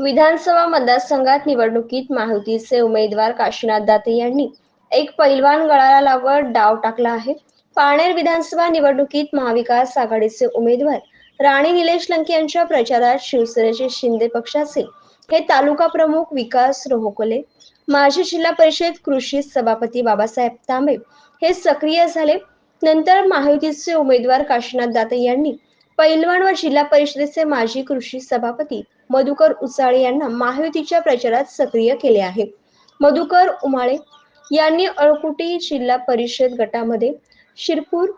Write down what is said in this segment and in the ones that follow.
विधानसभा मतदारसंघात निवडणुकीत महायुतीचे उमेदवार काशीनाथ दाते यांनी एक पैलवान गळाला लावत डाव टाकला आहे. पारनेर विधानसभा निवडणुकीत महाविकास आघाडीचे उमेदवार राणी निलेश लंके यांच्या प्रचारात शिवसेनेचे शिंदे पक्षाचे हे तालुका प्रमुख विकास रोहकोले माजी जिल्हा परिषद कृषी सभापती बाबासाहेब तांबे हे सक्रिय झाले. नंतर महायुतीचे उमेदवार काशीनाथ दाते यांनी पैलवान व जिल्हा परिषदेचे माजी कृषी सभापती मधुकर उचाळे यांना महायुतीच्या प्रचारात सक्रिय केले आहे. मधुकर उमाळे यांनी अळकुटी जिल्हा परिषद गटामध्ये शिरपूर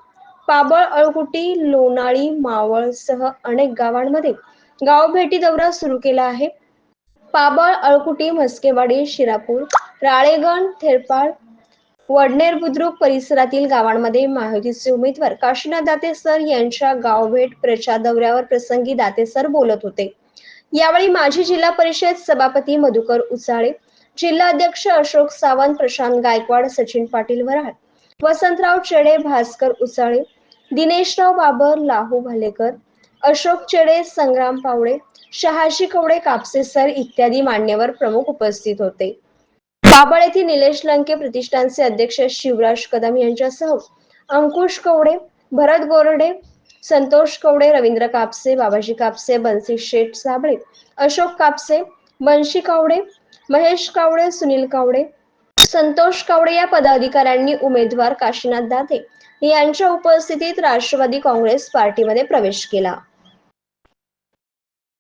पाबळ अळकुटी लोणाळी मावळसह अनेक गावांमध्ये गावभेटी दौरा सुरू केला आहे. पाबळ अळकुटी म्हस्केवाडी शिरापूर राळेगण थेरपाळ वडनेर बुद्रुक परिसरातील गावांमध्ये महायुतीचे उमेदवार काशीनाथ दाते सर यांच्या गावभेट प्रचार दौऱ्यावर प्रसंगी दाते सर बोलत होते. यावेळी माजी जिल्हा परिषद सभापती मधुकर उचाळे जिल्हा अध्यक्ष अशोक सावंत प्रशांत गायकवाड सचिन पाटील वराड वसंतराव चेडे भास्कर उचाळे दिनेशराव बाबर लाहू भालेकर अशोक चेडे संग्राम पावडे शहाजी कवडे कापसे सर इत्यादी मान्यवर प्रमुख उपस्थित होते. बाबळ येथील निलेश लंके प्रतिष्ठानचे अध्यक्ष शिवराज कदम यांच्यासह अंकुश कवडे भरत गोरडे संतोष कवडे रवींद्र कापसे बाबाजी कापसे बन्सी शेठ साबळे अशोक कापसे बंशी कावडे महेश कावडे सुनील कावडे संतोष कावडे या पदाधिकाऱ्यांनी उमेदवार काशीनाथ दाते यांच्या उपस्थितीत राष्ट्रवादी काँग्रेस पार्टीमध्ये प्रवेश केला.